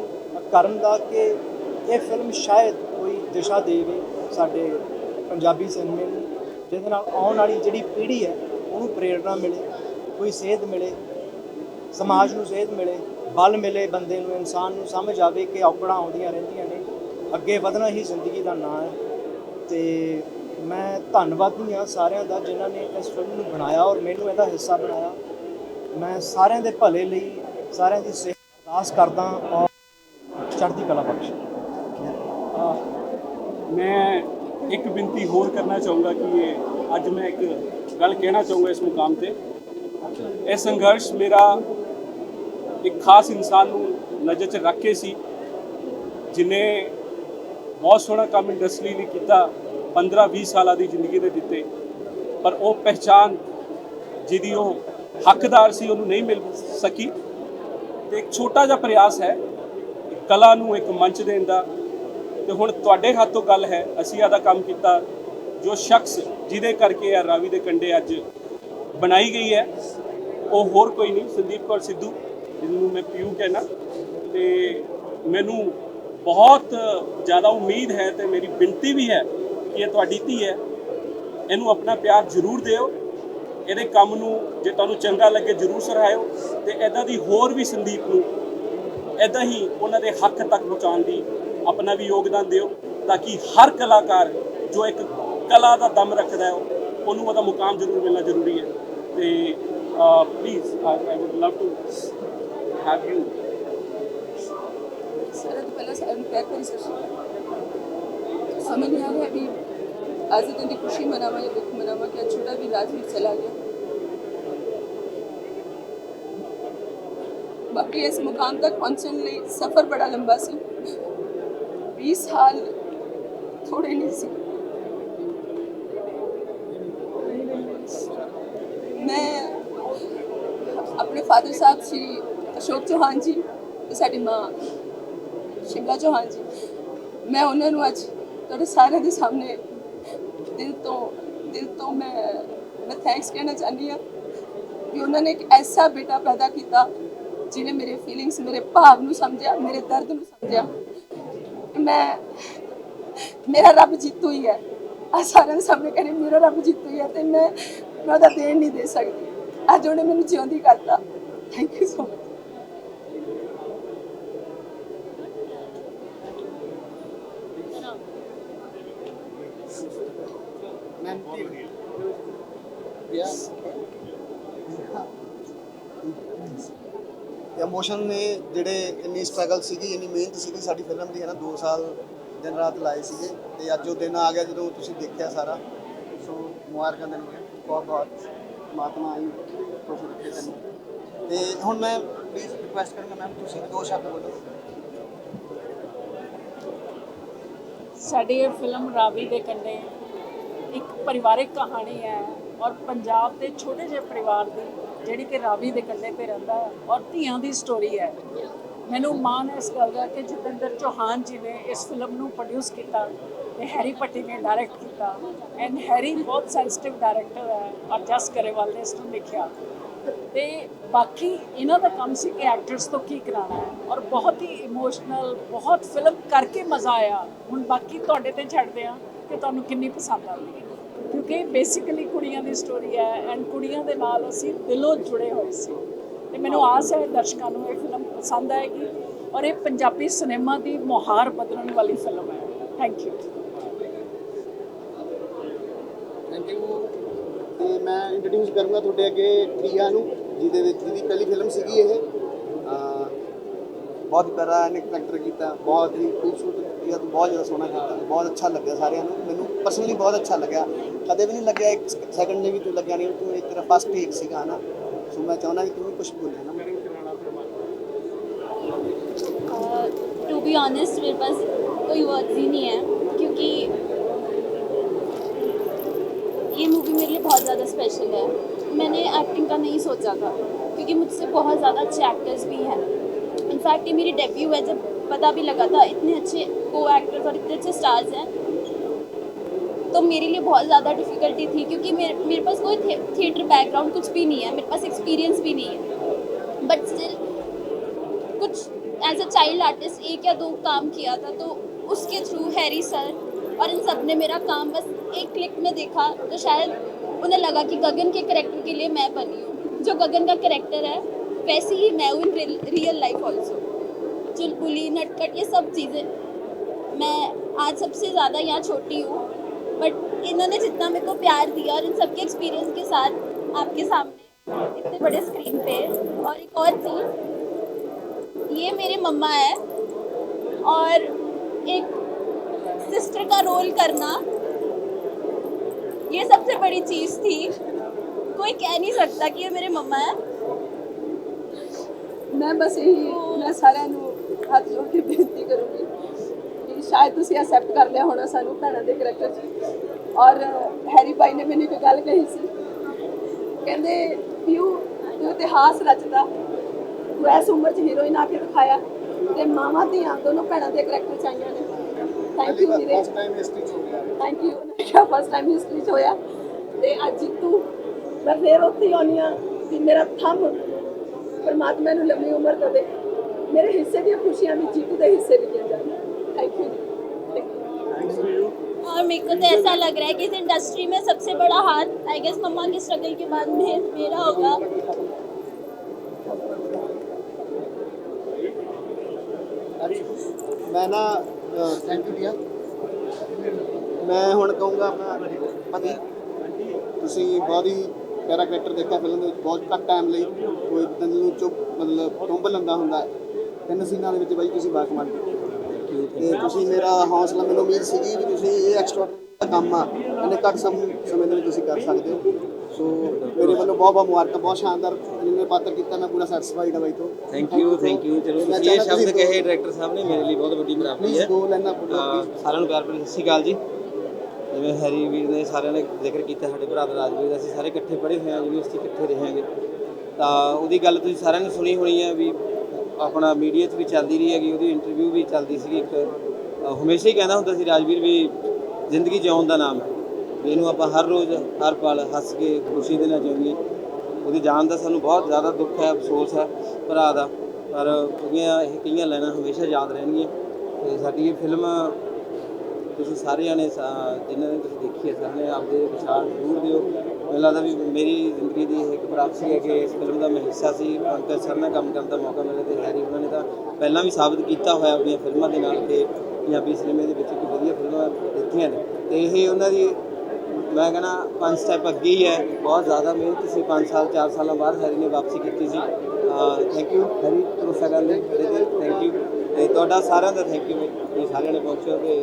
ਕਰਨ ਦਾ ਕਿ ਇਹ ਫਿਲਮ ਸ਼ਾਇਦ ਕੋਈ ਦਿਸ਼ਾ ਦੇਵੇ ਸਾਡੇ ਪੰਜਾਬੀ ਸਿਨੇਮੇ ਨੂੰ, ਜਿਹਦੇ ਨਾਲ ਆਉਣ ਵਾਲੀ ਜਿਹੜੀ ਪੀੜ੍ਹੀ ਹੈ, ਉਹਨੂੰ ਪ੍ਰੇਰਣਾ ਮਿਲੇ, ਕੋਈ ਸੇਧ ਮਿਲੇ, ਸਮਾਜ ਨੂੰ ਸੇਧ ਮਿਲੇ, ਬਲ ਮਿਲੇ ਬੰਦੇ ਨੂੰ, ਇਨਸਾਨ ਨੂੰ ਸਮਝ ਆਵੇ ਕਿ ਔਕੜਾਂ ਆਉਂਦੀਆਂ ਰਹਿੰਦੀਆਂ ਨੇ, ਅੱਗੇ ਵਧਣਾ ਹੀ ਜ਼ਿੰਦਗੀ ਦਾ ਨਾਂ ਹੈ। ਤੇ ਮੈਂ ਧੰਨਵਾਦੀ ਹਾਂ ਸਾਰਿਆਂ ਦਾ ਜਿਨ੍ਹਾਂ ਨੇ ਇਸ ਫਿਲਮ ਨੂੰ ਬਣਾਇਆ ਔਰ ਮੈਨੂੰ ਇਹਦਾ ਹਿੱਸਾ ਬਣਾਇਆ। ਮੈਂ ਸਾਰਿਆਂ ਦੇ ਭਲੇ ਲਈ ਸਾਰਿਆਂ ਦੀ ਸਿਹਤ ਅਰਦਾਸ ਕਰਦਾ ਔਰ ਚੜ੍ਹਦੀ ਕਲਾ ਬਖਸ਼। ਮੈਂ ਇੱਕ ਬੇਨਤੀ ਹੋਰ ਕਰਨਾ ਚਾਹੂੰਗਾ ਕਿ ਇਹ ਅੱਜ ਮੈਂ ਇੱਕ ਗੱਲ ਕਹਿਣਾ ਚਾਹੂੰਗਾ ਇਸ ਮੁਕਾਮ ਤੇ। ਇਹ ਸੰਘਰਸ਼ ਮੇਰਾ ਇੱਕ ਖਾਸ ਇਨਸਾਨ ਨੂੰ ਨਜ਼ਰ 'ਚ ਰੱਖ ਕੇ ਸੀ, ਜਿਨੇ ਬਹੁਤ ਸੋਹਣਾ ਕੰਮ ਇੰਡਸਟਰੀ ਲਈ ਕੀਤਾ 15-20 ਸਾਲਾਂ ਦੀ ਜ਼ਿੰਦਗੀ ਦੇ ਦਿੱਤੇ, ਪਰ ਉਹ ਪਹਿਚਾਨ ਜਿਹਦੀ ਉਹ ਹੱਕਦਾਰ ਸੀ, ਉਹਨੂੰ ਨਹੀਂ ਮਿਲ ਸਕੀ। ਤੇ ਇੱਕ ਛੋਟਾ ਜਿਹਾ ਪ੍ਰਯਾਸ ਹੈ ਕਲਾ ਨੂੰ ਇੱਕ ਮੰਚ ਦੇਣ ਦਾ। ਤੇ ਹੁਣ ਤੁਹਾਡੇ ਹੱਥੋਂ ਗੱਲ ਹੈ, ਅਸੀਂ ਆਦਾ ਕੰਮ ਕੀਤਾ, ਜੋ ਸ਼ਖਸ ਜਿਹਦੇ ਕਰਕੇ ਇਹ ਰਾਵੀ ਦੇ ਕੰਡੇ ਅੱਜ ਬਣਾਈ ਗਈ ਹੈ, ਉਹ ਹੋਰ ਕੋਈ ਨਹੀਂ, ਸੰਦੀਪ ਕੌਰ ਸਿੱਧੂ, ਜਿਹਨੂੰ ਮੈਂ ਪਿਊ ਕਹਿਣਾ। ਤੇ ਮੈਨੂੰ ਬਹੁਤ ਜ਼ਿਆਦਾ ਉਮੀਦ ਹੈ ਤੇ ਮੇਰੀ ਬੇਨਤੀ ਵੀ ਹੈ ਕਿ ਇਹ ਤੁਹਾਡੀ ਧੀ ਹੈ। ਇਹਨੂੰ ਆਪਣਾ ਪਿਆਰ ਜ਼ਰੂਰ ਦਿਓ। ਇਹਦੇ ਕੰਮ ਨੂੰ ਜੇ ਤੁਹਾਨੂੰ ਚੰਗਾ ਲੱਗੇ ਜ਼ਰੂਰ ਸਰਾਇਓ ਤੇ ਐਦਾਂ ਦੀ ਹੋਰ ਵੀ ਸੰਦੀਪ ਨੂੰ ਐਦਾਂ ਹੀ ਉਹਨਾਂ ਦੇ ਹੱਕ ਤੱਕ ਪਹੁੰਚਾਉਣ ਦੀ ਆਪਣਾ ਵੀ ਯੋਗਦਾਨ ਦਿਓ ਤਾਂ ਕਿ ਹਰ ਕਲਾਕਾਰ ਜੋ ਇੱਕ ਕਲਾ ਦਾ ਦਮ ਰੱਖਦਾ ਹੈ, ਉਹਨੂੰ ਉਹਦਾ ਮੁਕਾਮ ਜ਼ਰੂਰ ਮਿਲਣਾ ਜ਼ਰੂਰੀ ਹੈ। ਤੇ please I would love to have you ਸਾਰਾ ਪਹਿਲਾਂ ਸਾਰਿਆਂ ਨੂੰ ਪਿਆਰ ਭਰੀ ਸਤਿ ਸਮਝ ਨਹੀਂ ਆ ਰਿਹਾ ਵੀ ਅੱਜ ਦੇ ਦਿਨ ਦੀ ਖੁਸ਼ੀ ਮਨਾਵਾਂ ਜਾਂ ਦੁੱਖ ਮਨਾਵਾਂ ਕਿ ਅੱਜ ਛੋਟਾ ਵੀ ਰਾਜਵੀਰ ਚਲਾ ਗਿਆ ਬਾਕੀ ਇਸ ਮੁਕਾਮ ਤੱਕ ਪਹੁੰਚਣ ਲਈ ਸਫ਼ਰ ਬੜਾ ਲੰਬਾ ਸੀ 20 ਸਾਲ ਥੋੜੇ ਨਹੀਂ ਸੀ ਮੈਂ ਆਪਣੇ ਫਾਦਰ ਸਾਹਿਬ ਸ਼੍ਰੀ ਅਸ਼ੋਕ ਚੌਹਾਨ ਜੀ ਤੇ ਸਾਡੀ ਮਾਂ ਸ਼ਿਮਲਾ ਚੌਹਾਨ ਜੀ ਮੈਂ ਉਹਨਾਂ ਨੂੰ ਅੱਜ ਤੁਹਾਡੇ ਸਾਰਿਆਂ ਦੇ ਸਾਹਮਣੇ ਦਿਲ ਤੋਂ ਦਿਲ ਤੋਂ ਮੈਂ ਮੈਂ ਥੈਂਕਸ ਕਹਿਣਾ ਚਾਹੁੰਦੀ ਹਾਂ ਵੀ ਉਹਨਾਂ ਨੇ ਇੱਕ ਐਸਾ ਬੇਟਾ ਪੈਦਾ ਕੀਤਾ ਜਿਹਨੇ ਮੇਰੇ ਫੀਲਿੰਗਸ ਮੇਰੇ ਭਾਵ ਨੂੰ ਸਮਝਿਆ, ਮੇਰੇ ਦਰਦ ਨੂੰ ਸਮਝਿਆ। ਮੈਂ, ਮੇਰਾ ਰੱਬ ਜੀਤੂ ਹੀ ਹੈ। ਆ ਸਾਰਿਆਂ ਦੇ ਸਾਹਮਣੇ ਕਹਿੰਦੇ, ਮੇਰਾ ਰੱਬ ਜੀਤੂ ਹੀ ਹੈ। ਤੇ ਮੈਂ ਮੈਂ ਉਹਦਾ ਦੇਣ ਨਹੀਂ ਦੇ ਸਕਦੀ। ਅੱਜ ਉਹਨੇ ਮੈਨੂੰ ਜਿਉਂਦੀ ਕਰਤਾ। Thank you so much ma'am emotion ਨੇ ਜਿਹੜੇ ਇੰਨੀ ਸਟਰਗਲ ਸੀਗੀ, ਇੰਨੀ ਮਿਹਨਤ ਸੀਗੀ ਸਾਡੀ ਫਿਲਮ ਦੀ ਹੈ ਨਾ 2 ਸਾਲ ਦਿਨ ਰਾਤ ਲਾਏ ਸੀਗੇ ਤੇ ਅੱਜ ਉਹ ਦਿਨ ਆ ਗਿਆ ਜਦੋਂ ਤੁਸੀਂ ਦੇਖਿਆ ਸਾਰਾ। ਸੋ ਮੁਬਾਰਕਾਂ ਦੇਣ ਬਹੁਤ ਬਹੁਤ ਮਾਤਮਾ ਆਈ, ਖੁਸ਼ ਰੱਖੇ ਤੈਨੂੰ। ਤੇ ਹੁਣ ਮੈਂ ਪਲੀਜ਼ ਰਿਕੁਐਸਟ ਕਰਾਂਗਾ ਮੈਮ ਤੁਸੀਂ ਦੋ ਸ਼ਬਦ ਬੋਲੋ। ਸਾਡੀ ਇਹ ਫਿਲਮ ਰਾਵੀ ਦੇ ਕੰਢੇ ਪਰਿਵਾਰਿਕ ਕਹਾਣੀ ਹੈ ਔਰ ਪੰਜਾਬ ਦੇ ਛੋਟੇ ਜਿਹੇ ਪਰਿਵਾਰ ਦੀ ਜਿਹੜੀ ਕਿ ਰਾਵੀ ਦੇ ਕੰਢੇ ਤੇ ਰਹਿੰਦਾ ਹੈ ਔਰ ਧੀਆਂ ਦੀ ਸਟੋਰੀ ਹੈ। ਮੈਨੂੰ ਮਾਣ ਹੈ ਇਸ ਗੱਲ ਦਾ ਕਿ ਜਤਿੰਦਰ ਚੌਹਾਨ ਜੀ ਨੇ ਇਸ ਫਿਲਮ ਨੂੰ ਪ੍ਰੋਡਿਊਸ ਕੀਤਾ ਤੇ ਹੈਰੀ ਪੱਟੀ ਨੇ ਡਾਇਰੈਕਟ ਕੀਤਾ। ਐਂਡ ਹੈਰੀ ਬਹੁਤ ਸੈਂਸਿਟਿਵ ਡਾਇਰੈਕਟਰ ਹੈ ਔਰ ਜਸ ਕਰੇਵਾਲ ਨੇ ਇਸ ਨੂੰ ਲਿਖਿਆ। ਤੇ ਬਾਕੀ ਇਹਨਾਂ ਦਾ ਕੰਮ ਸੀ ਕਿ ਐਕਟਰਸ ਤੋਂ ਕੀ ਕਰਾਉਣਾ ਹੈ ਔਰ ਬਹੁਤ ਹੀ ਇਮੋਸ਼ਨਲ ਬਹੁਤ ਫਿਲਮ ਕਰਕੇ ਮਜ਼ਾ ਆਇਆ। ਹੁਣ ਬਾਕੀ ਤੁਹਾਡੇ ਤੇ ਛੱਡਦੇ ਆ ਕਿ ਤੁਹਾਨੂੰ ਕਿੰਨੀ ਪਸੰਦ ਆਉਂਦੀ ਹੈ। ਕਿਉਂਕਿ ਬੇਸਿਕਲੀ ਕੁੜੀਆਂ ਦੀ ਸਟੋਰੀ ਹੈ ਐਂਡ ਕੁੜੀਆਂ ਦੇ ਨਾਲ ਅਸੀਂ ਦਿਲੋਂ ਜੁੜੇ ਹੋਏ ਸੀ। ਤੇ ਮੈਨੂੰ ਆਸ ਹੈ ਦਰਸ਼ਕਾਂ ਨੂੰ ਇਹ ਫਿਲਮ ਪਸੰਦ ਆਏਗੀ ਔਰ ਇਹ ਪੰਜਾਬੀ ਸਿਨੇਮਾ ਦੀ ਮੁਹਾਰ ਬਦਲਣ ਵਾਲੀ ਫਿਲਮ ਹੈ। ਥੈਂਕ ਯੂ ਥੈਂਕ ਯੂ ਤੇ ਮੈਂ ਇੰਟਰੋਡਿਊਸ ਕਰੂੰਗਾ ਤੁਹਾਡੇ ਅੱਗੇ ਪ੍ਰਿਆ ਨੂੰ, ਜਿਹਦੇ ਵਿੱਚ ਜਿਹਦੀ ਪਹਿਲੀ ਫਿਲਮ ਸੀਗੀ ਇਹ। ਬਹੁਤ ਪਿਆਰਾ ਇਹਨੇ ਕਰੈਕਟਰ ਕੀਤਾ ਬਹੁਤ ਹੀ ਖੂਬਸੂਰਤ ਪ੍ਰਿਆ ਤੂੰ ਬਹੁਤ ਜ਼ਿਆਦਾ ਸੋਹਣਾ ਕੀਤਾ ਬਹੁਤ ਅੱਛਾ ਲੱਗਿਆ ਸਾਰਿਆਂ ਨੂੰ ਮੈਨੂੰ ਪਰਸਨਲੀ ਬਹੁਤ ਅੱਛਾ ਲੱਗਿਆ ਕਦੇ ਵੀ ਨਹੀਂ ਲੱਗਿਆ ਇੱਕ ਸੈਕਿੰਡ ਲਈ ਵੀ ਤੂੰ ਲੱਗਿਆ ਨਹੀਂ ਤੂੰ ਇੱਕ ਤੇਰਾ ਫਸਟ ਟੇਕ ਸੀਗਾ ਨਾ ਸੋ ਮੈਂ ਚਾਹੁੰਦਾ ਕਿ ਤੂੰ ਵੀ ਕੁਝ ਬੋਲੇ ਨਾ टू बी ऑनेस्ट मेरे पास कोई वर्ड्स ही नहीं है क्योंकि ये मूवी मेरे लिए बहुत ज़्यादा स्पेशल है मैंने एक्टिंग का नहीं सोचा था क्योंकि मुझसे बहुत ज़्यादा अच्छे एक्टर्स भी हैं इनफैक्ट ये मेरी डेब्यू है जब पता भी लगा था इतने अच्छे को एक्टर्स और इतने अच्छे स्टार्स हैं तो मेरे लिए बहुत ज़्यादा डिफ़िकल्टी थी क्योंकि मेरे मेरे पास कोई थे, थिएटर बैकग्राउंड कुछ भी नहीं है मेरे पास एक्सपीरियंस भी नहीं है। बट स्टिल कुछ एज अ चाइल्ड आर्टिस्ट एक या दो काम किया था तो उसके थ्रू हैरी सर और इन सबने मेरा काम बस एक क्लिक में देखा तो शायद उन्हें लगा कि गगन के करेक्टर के लिए मैं बनी हूँ जो गगन का करेक्टर है वैसे ही मैं हूँ रियल लाइफ ऑल्सो चुलबुली नटकट ये सब चीज़ें मैं आज सबसे ज़्यादा यहाँ छोटी हूँ बट इन्होंने जितना मेरे को प्यार दिया और इन सबके एक्सपीरियंस के साथ आपके सामने इतने बड़े स्क्रीन पे। और एक और चीज़ ये मेरे मम्मा है और एक सिस्टर का रोल करना, ये सबसे बड़ी चीज़ थी। कोई कह नहीं सकता कि ये मेरे मम्मा है। ਮੈਂ ਬਸ ਇਹੀ ਮੈਂ ਸਾਰਿਆਂ ਨੂੰ ਹੱਥ ਜੋੜ ਕੇ ਬੇਨਤੀ ਕਰੂੰਗੀ ਕਿ ਸ਼ਾਇਦ ਤੁਸੀਂ ਐਕਸੈਪਟ ਕਰ ਲਿਆ ਹੋਣਾ ਸਾਨੂੰ ਭੈਣਾਂ ਦੇ ਕਰੈਕਟਰ 'ਚ। ਔਰ ਹੈਰੀ ਭਾਈ ਨੇ ਮੈਨੂੰ ਇੱਕ ਗੱਲ ਕਹੀ ਸੀ। ਕਹਿੰਦੇ ਪਿਓ ਤੂੰ ਇਤਿਹਾਸ ਰਚਦਾ। ਤੂੰ ਇਸ ਉਮਰ 'ਚ ਹੀਰੋਇਨ ਆ ਕੇ ਦਿਖਾਇਆ ਤੇ ਮਾਵਾਂ ਧੀਆਂ ਦੋਨੋਂ ਭੈਣਾਂ ਦੇ ਕਰੈਕਟਰ 'ਚ ਆਈਆਂ ਨੇ। ਥੈਂਕ ਯੂ ਵੀਰੇ ਫਸਟ ਟਾਈਮ ਇਸ ਵਿੱਚ ਹੋ ਗਿਆ ਥੈਂਕ ਯੂ ਮੇਰਾ ਫਸਟ ਟਾਈਮ ਹਿਸਟਰੀ 'ਚ ਹੋਇਆ। ਤੇ ਅੱਜ ਜੀਤੂ ਮੈਂ ਫੇਰ ਉੱਥੇ ਆਉਂਦੀ ਹਾਂ ਕਿ ਮੇਰਾ ਥੰਮ ਪਰਮਾਤਮਾ ਨੂੰ ਲੰਮੀ ਉਮਰ ਦੇਵੇ ਮੇਰੇ ਹਿੱਸੇ ਦੀਆਂ ਖੁਸ਼ੀਆਂ ਵੀ ਜੀਤੂ ਦੇ ਹਿੱਸੇ ਲਿਖੀਆਂ ਜਾਣ ਥੈਂਕ ਯੂ और मेरे को तो ऐसा लग रहा है कि इस इंडस्ट्री में सबसे बड़ा हाथ आई गेस मम्मा की स्ट्रगल के बाद में मेरा होगा ਮੈਂ ਨਾ ਥੈਂਕ ਯੂ ਡੀਆ ਮੈਂ ਹੁਣ ਕਹੂੰਗਾ ਆਪਣਾ ਪਤੀ ਤੁਸੀਂ ਬਹੁਤ ਹੀ ਕਰੈਕਟਰ ਦੇਖਿਆ ਫਿਲਮ ਦੇ ਵਿੱਚ ਬਹੁਤ ਘੱਟ ਟਾਈਮ ਲਈ ਕੋਈ ਦਿਨ ਨੂੰ ਚੁੱਪ ਮਤਲਬ ਟੁੰਬ ਲੰਦਾ ਹੁੰਦਾ ਹੈ। ਤਿੰਨ ਸੀਨਾਂ ਦੇ ਵਿੱਚ ਬਾਈ ਤੁਸੀਂ ਬਾਕਮਾਲ ਕੀਤੀ ਤੇ ਤੁਸੀਂ ਮੇਰਾ ਹੌਸਲਾ ਮੈਨੂੰ ਉਮੀਦ ਸੀਗੀ ਵੀ ਤੁਸੀਂ ਇਹ ਐਕਸਟਰਾ ਕੰਮ ਆ ਇਹਨੇ ਘੱਟ ਸਮ ਦੇ ਵਿੱਚ ਤੁਸੀਂ ਕਰ ਸਕਦੇ ਹੋ। ਸੋ ਮੇਰੇ ਵੱਲੋਂ ਬਹੁਤ ਬਹੁਤ ਮੁਬਾਰਕਾਂ ਬਹੁਤ ਸ਼ਾਨਦਾਰ ਇਹਨੇ ਪਾਤਰ ਕੀਤਾ ਮੈਂ ਪੂਰਾ ਸੈਟੀਸਫਾਈਡ ਹਾਂ ਬਾਈ ਤੋਂ। ਥੈਂਕ ਯੂ ਥੈਂਕ ਯੂ ਚਲੋ ਤੁਸੀਂ ਇਹ ਸ਼ਬਦ ਕਹੇ ਡਾਇਰੈਕਟਰ ਸਾਹਿਬ ਨੇ ਮੇਰੇ ਲਈ ਬਹੁਤ ਵੱਡੀ ਪ੍ਰਾਪਤੀ ਹੈ। ਦੋ ਲੈਣਾ ਸਾਰਿਆਂ ਨੂੰ ਪਿਆਰ ਭਰੀ ਸਤਿ ਸ਼੍ਰੀ ਅਕਾਲ ਜੀ। ਜਿਵੇਂ ਹੈਰੀ ਵੀਰ ਨੇ ਸਾਰਿਆਂ ਨੇ ਜ਼ਿਕਰ ਕੀਤਾ ਸਾਡੇ ਭਰਾ ਦਾ ਰਾਜਵੀਰ ਦਾ, ਅਸੀਂ ਸਾਰੇ ਇਕੱਠੇ ਪੜ੍ਹੇ ਹੋਏ ਹਾਂ ਯੂਨੀਵਰਸਿਟੀ ਇਕੱਠੇ ਰਹੇ ਹਾਂਗੇ ਤਾਂ ਉਹਦੀ ਗੱਲ ਤੁਸੀਂ ਸਾਰਿਆਂ ਨੇ ਸੁਣੀ ਹੋਣੀ ਹੈ ਵੀ ਆਪਣਾ ਮੀਡੀਆ 'ਚ ਵੀ ਚੱਲਦੀ ਰਹੀ ਹੈਗੀ ਉਹਦੀ ਇੰਟਰਵਿਊ ਵੀ ਚੱਲਦੀ ਸੀ ਇੱਕ। ਹਮੇਸ਼ਾ ਹੀ ਕਹਿੰਦਾ ਹੁੰਦਾ ਸੀ ਰਾਜਵੀਰ ਵੀ ਜ਼ਿੰਦਗੀ ਜਿਉਣ ਦਾ ਨਾਮ ਹੈ। ਵੀ ਇਹਨੂੰ ਆਪਾਂ ਹਰ ਰੋਜ਼ ਹਰ ਪਲ ਹੱਸ ਕੇ ਖੁਸ਼ੀ ਦੇ ਨਾਲ ਜਿਉਈਏ ਉਹਦੀ ਜਾਨ ਦਾ ਸਾਨੂੰ ਬਹੁਤ ਜ਼ਿਆਦਾ ਦੁੱਖ ਹੈ ਅਫਸੋਸ ਹੈ ਭਰਾ ਦਾ। ਪਰ ਉਹਦੀਆਂ ਇਹ ਕਈਆਂ ਲੈਣਾ ਹਮੇਸ਼ਾ ਯਾਦ ਰਹਿਣਗੀਆਂ। ਤੇ ਸਾਡੀ ਇਹ ਫਿਲਮ ਤੁਸੀਂ ਸਾਰਿਆਂ ਨੇ ਸਾ- ਜਿਨ੍ਹਾਂ ਨੇ ਤੁਸੀਂ ਦੇਖੀ ਹੈ, ਸਾਰਿਆਂ ਆਪਦੇ ਵਿਚਾਰ ਜ਼ਰੂਰ ਦਿਓ। ਮੈਨੂੰ ਲੱਗਦਾ ਵੀ ਮੇਰੀ ਜ਼ਿੰਦਗੀ ਦੀ ਇਹ ਇੱਕ ਪ੍ਰਾਪਤੀ ਹੈ ਕਿ ਇਸ ਫਿਲਮ ਦਾ ਮੈਂ ਹਿੱਸਾ ਸੀ। ਪੰਕਜ ਸਰ ਨਾਲ ਕੰਮ ਕਰਨ ਦਾ ਮੌਕਾ ਮਿਲਿਆ ਤੇ ਹੈਰੀ ਉਹਨਾਂ ਨੇ ਤਾਂ ਪਹਿਲਾਂ ਵੀ ਸਾਬਤ ਕੀਤਾ ਹੋਇਆ ਆਪਣੀਆਂ ਫਿਲਮਾਂ ਦੇ ਨਾਲ ਕਿ ਪੰਜਾਬੀ ਸਿਨੇਮੇ ਦੇ ਵਿੱਚ ਇੱਕ ਵਧੀਆ ਫਿਲਮਾਂ ਦਿੱਤੀਆਂ ਨੇ। ਤੇ ਇਹ ਉਹਨਾਂ ਦੀ, ਮੈਂ ਕਹਿੰਦਾ, ਪੰਜ ਸਟੈਪ ਅੱਗੇ ਹੀ ਹੈ। ਬਹੁਤ ਜ਼ਿਆਦਾ ਮਿਹਨਤ ਸੀ। 5 ਸਾਲ 4 ਸਾਲਾਂ ਬਾਅਦ ਹੈਰੀ ਨੇ ਵਾਪਸੀ ਕੀਤੀ ਸੀ। ਥੈਂਕ ਯੂ ਹੈਰੀ, ਭਰੋਸਾ ਕਰਨ ਲਈ। ਤੇ ਥੈਂਕ ਯੂ। ਤੇ ਤੁਹਾਡਾ ਸਾਰਿਆਂ ਦਾ ਥੈਂਕ ਯੂ ਤੁਸੀਂ ਸਾਰਿਆਂ ਨੇ ਪਹੁੰਚੋ ਤੇ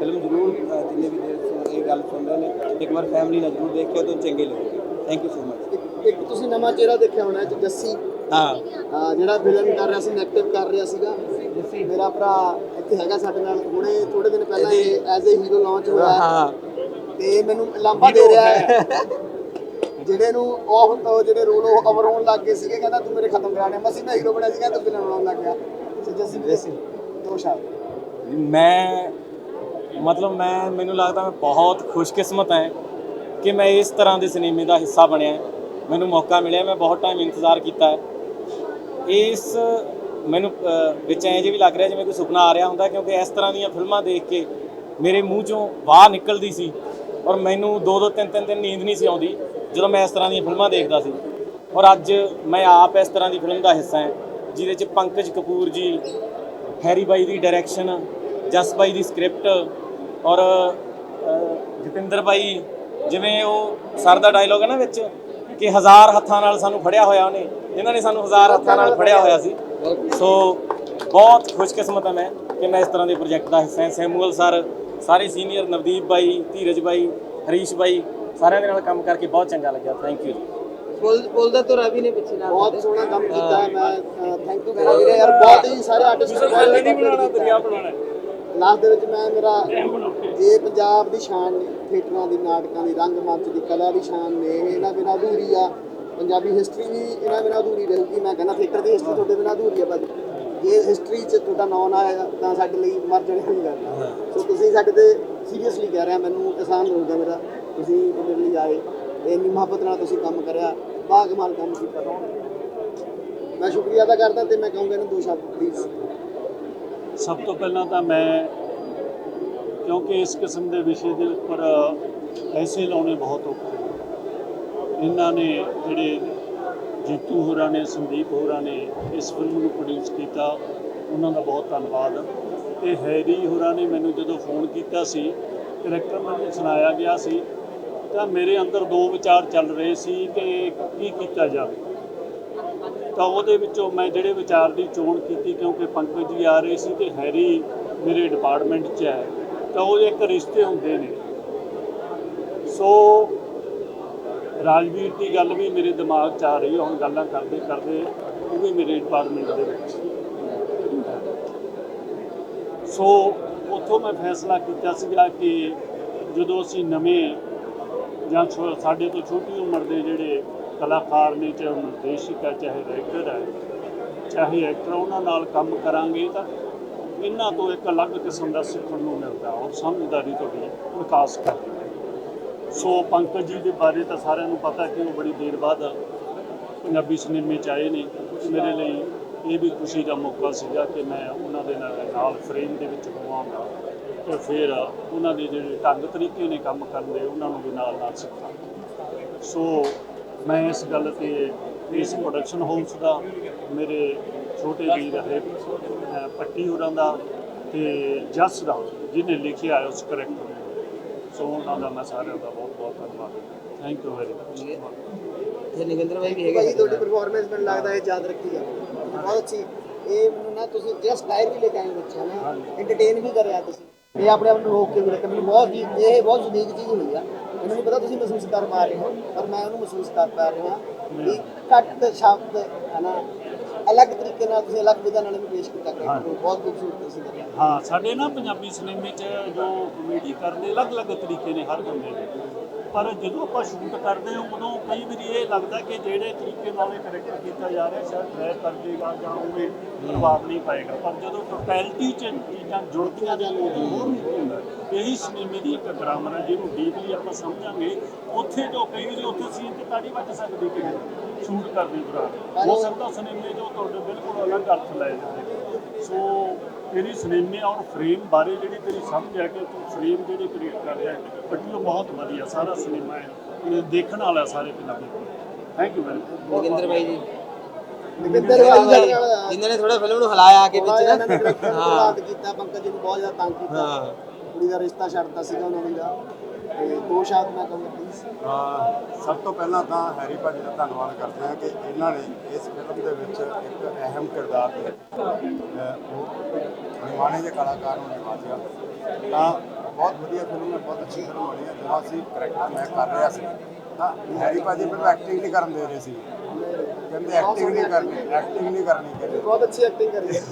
ਫਿਲਮ ਜ਼ਰੂਰ ਜਿੰਨੇ ਵੀ ਦੇਰ ਸੁਣ- ਇਹ ਗੱਲ ਸੁਣ ਰਹੇ ਨੇ ਇੱਕ ਵਾਰ ਫੈਮਿਲੀ ਨਾਲ ਜ਼ਰੂਰ ਦੇਖਿਓ ਤਾਂ ਚੰਗੇ ਲੱਗੋਗੇ ਥੈਂਕ ਯੂ ਸੋ ਮਚ ਇੱਕ- ਇੱਕ ਤੁਸੀਂ ਨਵਾਂ ਚਿਹਰਾ ਦੇਖਿਆ ਹੋਣਾ ਇਹ 'ਚ ਜੱਸੀ। ਹਾਂ। ਅਹ ਜਿਹੜਾ ਵਿਲਨ ਕਰ ਰਿਹਾ ਸੀ ਨੈਗੇਟਿਵ ਕਰ ਰਿਹਾ ਸੀਗਾ। ਮੇਰਾ ਭਰਾ ਇੱਥੇ ਹੈਗਾ ਸਾਡੇ ਨਾਲ ਹੁਣੇ ਥੋੜੇ ਦਿਨ ਪਹਿਲਾਂ ਇਹ ਐਜ਼ ਅ ਹੀਰੋ ਲਾਂਚ ਹੋਇਆ। ਹਾਂ। ਤੇ ਮੈਨੂੰ ਲਾਂਭਾ ਦੇ ਰਿਹਾ ਹੈ। ਜਿਹੜੇ ਨੂੰ ਉਹ ਉਹ ਜਿਹੜੇ ਰੋਲ ਉਹ ਓਵਰ ਹੋਣ ਲੱਗ ਗਏ ਸੀਗੇ ਕਹਿੰਦਾ ਤੂੰ ਮੇਰੇ ਖਤਮ ਕਰਾਣੇ ਮੈਂ ਸੀ ਮੈਂ ਹੀਰੋ ਬਣਿਆ ਸੀਗਾ ਤੂੰ ਵਿਲਨ ਬਣਾਉਣ ਲੱਗ ਗਿਆ। ਜੱਸੀ ਜੱਸੀ ਦੋ ਸ਼ਾਟ ਮੈਂ ਮਤਲਬ ਮੈਂ ਮੈਨੂੰ ਲੱਗਦਾ ਮੈਂ ਬਹੁਤ ਖੁਸ਼ਕਿਸਮਤ ਹਾਂ ਕਿ ਮੈਂ ਇਸ ਤਰ੍ਹਾਂ ਦੇ ਸਿਨੇਮੇ ਦਾ ਹਿੱਸਾ ਬਣਿਆ। ਹਾਂ। ਮੈਨੂੰ ਮੌਕਾ ਮਿਲਿਆ ਮੈਂ ਬਹੁਤ ਟਾਈਮ ਇੰਤਜ਼ਾਰ ਕੀਤਾ। ਹੈ ਇਸ ਮੈਨੂੰ ਅਹ, ਵਿੱਚ ਐਂ ਜੇ ਵੀ ਲੱਗ ਰਿਹਾ ਜਿਵੇਂ ਕੋਈ ਸੁਪਨਾ ਆ ਰਿਹਾ ਹੁੰਦਾ ਕਿਉਂਕਿ ਇਸ ਤਰ੍ਹਾਂ ਦੀਆਂ ਫਿਲਮਾਂ ਦੇਖ ਕੇ ਮੇਰੇ ਮੂੰਹ ਚੋਂ ਬਾਹਰ ਨਿਕਲਦੀ ਸੀ ਔਰ ਮੈਨੂੰ ਦੋ ਦੋ ਤਿੰਨ ਤਿੰਨ ਦਿਨ ਨੀਂਦ ਨਹੀਂ ਸੀ ਆਉਂਦੀ ਜਦੋਂ ਮੈਂ ਇਸ ਤਰ੍ਹਾਂ ਦੀਆਂ ਫਿਲਮਾਂ ਦੇਖਦਾ ਸੀ। ਔਰ ਅੱਜ ਮੈਂ ਆਪ ਇਸ ਤਰ੍ਹਾਂ ਦੀ ਫਿਲਮ ਦਾ ਹਿੱਸਾ ਹਾਂ। ਜਿਹਦੇ 'ਚ ਪੰਕਜ ਕਪੂਰ ਜੀ ਹੈਰੀ ਬਾਈ ਦੀ ਡਾਇਰੈਕਸ਼ਨ ਜਸ ਬਾਈ ਦੀ ਸਕ੍ਰਿਪਟ ਔਰ ਅਹ, ਜਤਿੰਦਰ ਬਾਈ ਜਿਵੇਂ ਉਹ ਸਰ ਦਾ ਡਾਇਲੋਗ ਹੈ ਨਾ ਵਿੱਚ ਕਿ ਹਜ਼ਾਰ ਹੱਥਾਂ ਨਾਲ ਸਾਨੂੰ ਫੜਿਆ ਹੋਇਆ ਉਹਨੇ ਇਹਨਾਂ ਨੇ ਸਾਨੂੰ ਹਜ਼ਾਰ ਹੱਥਾਂ ਨਾਲ ਫੜਿਆ ਹੋਇਆ ਸੀ। ਸੋ ਬਹੁਤ ਖੁਸ਼ਕਿਸਮਤ ਹਾਂ ਮੈਂ ਕਿ ਮੈਂ ਇਸ ਤਰ੍ਹਾਂ ਦੇ ਪ੍ਰੋਜੈਕਟ ਦਾ ਹਿੱਸਾ ਹਾਂ। ਸੈਮੂਅਲ ਸਰ ਸਾਰੇ ਸੀਨੀਅਰ ਨਵਦੀਪ ਬਾਈ ਧੀਰਜ ਬਾਈ ਹਰੀਸ਼ ਬਾਈ ਸਾਰਿਆਂ ਦੇ ਨਾਲ ਕੰਮ ਕਰਕੇ ਬਹੁਤ ਚੰਗਾ ਲੱਗਿਆ। ਥੈਂਕ ਯੂ ਜੀ। ਪੁੱਲ ਪੁੱਲ ਦਾ ਤੋਂ ਰਵੀ ਨੇ ਪਿੱਛੇ ਨਾਲ ਬਹੁਤ ਸੋਹਣਾ ਕੰਮ ਕੀਤਾ ਹੈ ਮੈਂ ਥੈਂਕ ਯੂ ਮੇਰਾ ਵੀਰੇ ਯਾਰ ਬਹੁਤ ਹੀ ਸਾਰੇ ਆਰਟਿਸਟ ਖਾਲੀ ਨਹੀਂ ਬਣਾਉਣਾ ਦਰਿਆ ਬਣਾਉਣਾ ਲਾਸਟ ਦੇ ਵਿੱਚ ਮੈਂ ਮੇਰਾ ਇਹ ਪੰਜਾਬ ਦੀ ਸ਼ਾਨ ਨੇ ਥੀਏਟਰਾਂ ਦੀ ਨਾਟਕਾਂ ਦੀ ਰੰਗਮੰਚ ਦੀ ਕਲਾ ਦੀ ਸ਼ਾਨ ਨੇ ਇਹ ਇਹਨਾਂ ਬਿਨਾਂ ਅਧੂਰੀ ਆ। ਪੰਜਾਬੀ ਹਿਸਟਰੀ ਵੀ ਇਹਨਾਂ ਬਿਨਾਂ ਅਧੂਰੀ ਰਹੂਗੀ। ਮੈਂ ਕਹਿੰਦਾ ਥੀਏਟਰ ਦੀ ਹਿਸਟਰੀ ਤੁਹਾਡੇ ਬਿਨਾਂ ਅਧੂਰੀ ਆ ਭਾਜੀ। ਜੇ ਹਿਸਟਰੀ 'ਚ ਤੁਹਾਡਾ ਨਾਂ ਨਾ ਆਇਆ ਤਾਂ ਸਾਡੇ ਲਈ ਮਰ ਜਾਣੀ ਹੋਈ ਗੱਲ ਸੋ ਤੁਸੀਂ ਸਾਡੇ ਤੇ ਸੀਰੀਅਸਲੀ ਕਹਿ ਰਿਹਾ ਮੈਨੂੰ ਆਸਾਨ ਹੋਊਗਾ ਮੇਰਾ ਤੁਸੀਂ ਮੇਰੇ ਲਈ ਆਏ। ਇੰਨੀ ਮੁਹੱਬਤ ਨਾਲ ਤੁਸੀਂ ਕੰਮ ਕਰਿਆ ਬਾਗਮਾਲ ਕੰਮ ਕੀਤਾ ਮੈਂ ਸ਼ੁਕਰੀਆ ਅਦਾ ਕਰਦਾ ਤੇ ਮੈਂ ਕਹੂੰਗਾ ਇਹਨੂੰ ਦੋ ਸ਼ਬਦ ਪਲੀਜ਼ ਸਭ ਤੋਂ ਪਹਿਲਾਂ ਤਾਂ ਮੈਂ, ਕਿਉਂਕਿ ਇਸ ਕਿਸਮ ਦੇ ਵਿਸ਼ੇ ਦੇ ਉੱਪਰ ਪੈਸੇ ਲਾਉਣੇ ਬਹੁਤ ਔਖੇ ਇਹਨਾਂ ਨੇ ਜਿਹੜੇ ਜੀਤੂ ਹੋਰਾਂ ਨੇ, ਸੰਦੀਪ ਹੋਰਾਂ ਨੇ ਇਸ ਫਿਲਮ ਨੂੰ ਪ੍ਰੋਡਿਊਸ ਕੀਤਾ, ਉਹਨਾਂ ਦਾ ਬਹੁਤ ਧੰਨਵਾਦ। ਤੇ ਹੈਰੀ ਹੋਰਾਂ ਨੇ ਮੈਨੂੰ ਜਦੋਂ ਫੋਨ ਕੀਤਾ ਸੀ ਕਰੈਕਟਰ ਮੈਨੂੰ ਸੁਣਾਇਆ ਗਿਆ ਸੀ ਤਾਂ ਮੇਰੇ ਅੰਦਰ ਦੋ ਵਿਚਾਰ ਚੱਲ ਰਹੇ ਸੀ ਕਿ ਕੀ ਕੀਤਾ ਜਾਵੇ। ਤਾਂ ਉਹਦੇ ਵਿੱਚੋਂ ਮੈਂ ਜਿਹੜੇ ਵਿਚਾਰ ਦੀ ਚੋਣ ਕੀਤੀ ਕਿਉਂਕਿ ਪੰਕਜ ਜੀ ਆ ਰਹੇ ਸੀ ਤੇ ਹੈਰੀ ਮੇਰੇ ਡਿਪਾਰਟਮੈਂਟ 'ਚ ਹੈ, ਤਾਂ ਉਹ ਇੱਕ ਰਿਸ਼ਤੇ ਹੁੰਦੇ ਨੇ। ਸੋ ਰਾਜਵੀਰ ਦੀ ਗੱਲ ਵੀ ਮੇਰੇ ਦਿਮਾਗ 'ਚ ਆ ਰਹੀ ਹੈ, ਹੁਣ ਗੱਲਾਂ ਕਰਦੇ ਕਰਦੇ ਉਹ ਵੀ ਮੇਰੇ ਡਿਪਾਰਟਮੈਂਟ ਦੇ ਵਿੱਚ। ਸੋ ਉੱਥੋਂ ਮੈਂ ਫੈਸਲਾ ਕੀਤਾ ਸੀਗਾ ਕਿ ਜਦੋਂ ਅਸੀਂ ਨਵੇਂ ਜਾਂ ਛੋ- ਸਾਡੇ ਤੋਂ ਛੋਟੀ ਉਮਰ ਦੇ ਜਿਹੜੇ ਕਲਾਕਾਰ ਨੇ, ਚਾਹੇ ਉਹ ਨਿਰਦੇਸ਼ਕ ਹੈ, ਚਾਹੇ ਰਾਈਟਰ ਹੈ, ਚਾਹੇ ਐਕਟਰ ਉਹਨਾਂ ਨਾਲ ਕੰਮ ਕਰਾਂਗੇ ਤਾਂ ਇਹਨਾਂ ਤੋਂ ਇੱਕ ਅਲੱਗ ਕਿਸਮ ਦਾ ਸਿੱਖਣ ਨੂੰ ਮਿਲਦਾ ਔਰ ਸਮਝਦਾਰੀ ਤੋਂ ਵੀ ਵਿਕਾਸ ਕਰਦੇ ਸੋ ਪੰਕਜ ਜੀ ਦੇ ਬਾਰੇ ਤਾਂ ਸਾਰਿਆਂ ਨੂੰ ਪਤਾ ਕਿ ਉਹ ਬੜੀ ਦੇਰ ਬਾਅਦ ਪੰਜਾਬੀ ਸਿਨੇਮੇ 'ਚ ਆਏ ਨੇ। ਮੇਰੇ ਲਈ ਇਹ ਵੀ ਖੁਸ਼ੀ ਦਾ ਮੌਕਾ ਸੀਗਾ ਕਿ ਮੈਂ ਉਹਨਾਂ ਦੇ ਨਾਲ ਫਰੇਮ ਦੇ ਵਿੱਚ ਹੋਵਾਂਗਾ। ਤੇ ਫਿਰ ਉਹਨਾਂ ਦੇ ਜਿਹੜੇ ਢੰਗ ਤਰੀਕੇ ਨੇ ਕੰਮ ਕਰਨ ਦੇ ਉਹਨਾਂ ਨੂੰ ਵੀ ਨਾਲ ਨਾਲ ਸਿੱਖਾਂ। ਸੋ ਮੈਂ ਇਸ ਗੱਲ ਤੇ ਇਸ ਪ੍ਰੋਡਕਸ਼ਨ ਹਾਊਸ ਦਾ ਮੇਰੇ ਛੋਟੇ ਵੀਰ ਹੈ ਪੱਟੀ ਹੋਰਾਂ ਦਾ ਤੇ ਜਸ ਦਾ ਜਿਹਨੇ ਲਿਖਿਆ ਉਸ ਕਰੈਕਟਰ ਨੂੰ। ਸੋ ਉਹਨਾਂ ਦਾ ਮੈਂ ਸਾਰਿਆਂ ਦਾ ਬਹੁਤ ਬਹੁਤ ਧੰਨਵਾਦ। ਥੈਂਕ ਯੂ ਵੈਰੀ ਮਚ ਤੇ ਨਗਿੰਦਰ ਭਾਈ ਵੀ ਹੈਗੇ ਤੁਹਾਡੀ। ਪਰਫਾਰਮੈਂਸ ਮੈਨੂੰ ਲੱਗਦਾ ਹੈ ਯਾਦ ਰੱਖੀ ਜਾਵੇ ਬਹੁਤ ਅੱਛੀ। ਇਹ ਮੈਨੂੰ ਨਾ ਤੁਸੀਂ ਜਿਹੜਾ ਸਟਾਈਲ ਵੀ ਲੈ ਕੇ ਆਏ ਬੱਚਿਆਂ ਨੇ ਐਂਟਰਟੇਨ ਵੀ ਕਰਿਆ ਤੁਸੀਂ। ਇਹ ਆਪਣੇ ਆਪ ਨੂੰ ਰੋਕ ਕੇ ਵੀ ਰੱਖਿਆ ਮੈਨੂੰ ਬਹੁਤ ਜੀ ਇਹ ਬਹੁਤ ਯੂਨੀਕ ਚੀਜ਼ ਹੋਈ ਆ। ਮੈਨੂੰ ਪਤਾ ਤੁਸੀਂ ਮਹਿਸੂਸ ਕਰ ਪਾ ਰਹੇ ਹੋ ਪਰ ਮੈਂ ਉਹਨੂੰ ਮਹਿਸੂਸ ਕਰ ਪਾ ਰਿਹਾ ਵੀ ਘੱਟ ਸ਼ਬਦ ਹੈ ਨਾ ਅਲੱਗ ਤਰੀਕੇ ਨਾਲ ਤੁਸੀਂ ਅਲੱਗ ਵਿਧਾਨ ਨਾਲ ਇਹਨੂੰ ਪੇਸ਼ ਕੀਤਾ ਨੂੰ ਬਹੁਤ ਖੂਬਸੂਰਤ ਤੁਸੀਂ ਕਰਿਆ ਹਾਂ ਸਾਡੇ ਨਾ ਪੰਜਾਬੀ ਸਿਨੇਮੇ 'ਚ ਜੋ ਕਮੇਡੀ ਕਰਦੇ ਅਲੱਗ-ਅਲੱਗ ਤਰੀਕੇ ਨੇ ਹਰ ਬੰਦੇ ਦੇ। ਪਰ ਜਦੋਂ ਆਪਾਂ ਸ਼ੂਟ ਕਰਦੇ ਹਾਂ, ਉਦੋਂ ਕਈ ਵਾਰੀ ਇਹ ਲੱਗਦਾ ਕਿ ਜਿਹੜੇ ਤਰੀਕੇ ਨਾਲ ਇਹ ਕਰੈਕਟਰ ਕੀਤਾ ਜਾ ਰਿਹਾ, ਸ਼ਾਇਦ ਟ੍ਰੈਕ ਕਰ ਜੇਗਾ ਜਾਂ ਉਵੇਂ ਪ੍ਰਭਾਵ ਨਹੀਂ ਪਾਏਗਾ। ਪਰ ਜਦੋਂ ਟੋਟੈਲਿਟੀ 'ਚ ਚੀਜ਼ਾਂ ਜੁੜਦੀਆਂ ਜਾਂ ਉਦੋਂ ਹੋਰ ਨਹੀਂ ਹੁੰਦਾ। ਇਹੀ ਸਿਨੇਮੇ ਦੀ ਇੱਕ ਗ੍ਰਾਮਰ ਹੈ, ਜਿਹਨੂੰ ਡੀਪਲੀ ਆਪਾਂ ਸਮਝਾਂਗੇ। ਉੱਥੇ ਜੋ ਕਈ ਵਾਰੀ ਉੱਥੇ ਸੀਨ ਤੇ ਤਾੜੀ ਵੱਜ ਸਕਦੀ ਕਿ ਸ਼ੂਟ ਕਰਦੇ ਦੌਰਾਨ। ਹੋ ਸਕਦਾ ਸਿਨੇਮੇ ਜੋ ਤੁਹਾਡੇ ਬਿਲਕੁਲ ਅਲੱਗ ਅਰਥ ਲੈ ਜਾਂਦੇ। ਸੋ ਤੇਰੀ ਸਿਨੇਮੇ ਔਰ ਫਰੇਮ ਬਾਰੇ ਜਿਹੜੀ ਤੇਰੀ ਸਮਝ ਹੈ ਕਿ ਤੂੰ ਫਰੇਮ ਜਿਹੜੇ ਕ੍ਰੀਏਟ ਕਰ ਰਿਹਾ ਹੈ ਉਹ ਬਹੁਤ ਵਧੀਆ ਸਾਰਾ ਸਿਨੇਮਾ ਹੈ। ਇਹ ਦੇਖਣ ਵਾਲਾ ਸਾਰੇ Punjabi thank you very Naginder ਭਾਈ ਜੀ। ਨਾਲ ਆ। ਜਿਨ੍ਹਾਂ ਨੇ ਥੋੜਾ ਫਿਲਮ ਨੂੰ ਹਿਲਾਇਆ ਕੇ ਵਿੱਚ ਨੂੰ। ਹਾਂ। ਯਾਦ ਕੀਤਾ ਪੰਕਜ ਜੀ ਨੂੰ ਬਹੁਤ ਜ਼ਿਆਦਾ ਤੰਗ ਕੀਤਾ। ਹਾਂ। ਕੁੜੀ ਦਾ ਰਿਸ਼ਤਾ ਛੱਡਤਾ ਸੀਗਾ ਉਹਨਾਂ ਨੇ ਦਾ। ਤੇ ਦੋ ਸ਼ਬਦ ਮੈਂ ਕਹੂੰਗਾ ਸਭ ਤੋਂ ਪਹਿਲਾਂ ਤਾਂ ਹੈਰੀ ਭਾਜੀ ਦਾ ਧੰਨਵਾਦ ਕਰਦੇ ਹਾਂ ਕਿ ਇਹਨਾਂ ਨੇ ਇਸ ਫਿਲਮ ਦੇ ਵਿੱਚ ਇੱਕ ਅਹਿਮ ਕਿਰਦਾਰ ਦੇ ਉਹ ਨਿਮਾਣੇ ਦੇ ਕਲਾਕਾਰ ਨੂੰ ਨਿਭਾਇਆ। ਤਾਂ ਬਹੁਤ ਵਧੀਆ ਫਿਲਮ ਹੈ ਬਹੁਤ ਅੱਛੀ ਫਿਲਮ ਬਣੀ ਹੈ ਜਦੋਂ ਅਸੀਂ ਕਰੈਕਟਰ ਮੈਂ ਕਰ ਰਿਹਾ ਸੀ। ਤਾਂ ਹੈਰੀ ਭਾਜੀ ਮੈਨੂੰ ਐਕਟਿੰਗ ਨਹੀਂ ਕਰਨ ਦੇ ਰਹੇ ਸੀ। ਕਹਿੰਦੇ ਐਕਟਿੰਗ ਨਹੀਂ ਕਰਨੀ ਐਕਟਿੰਗ ਨਹੀਂ ਕਰਨੀ ਕਹਿੰਦੇ ਬਹੁਤ ਅੱਛੀ ਐਕਟਿੰਗ ਕਰੀ ਹੈ।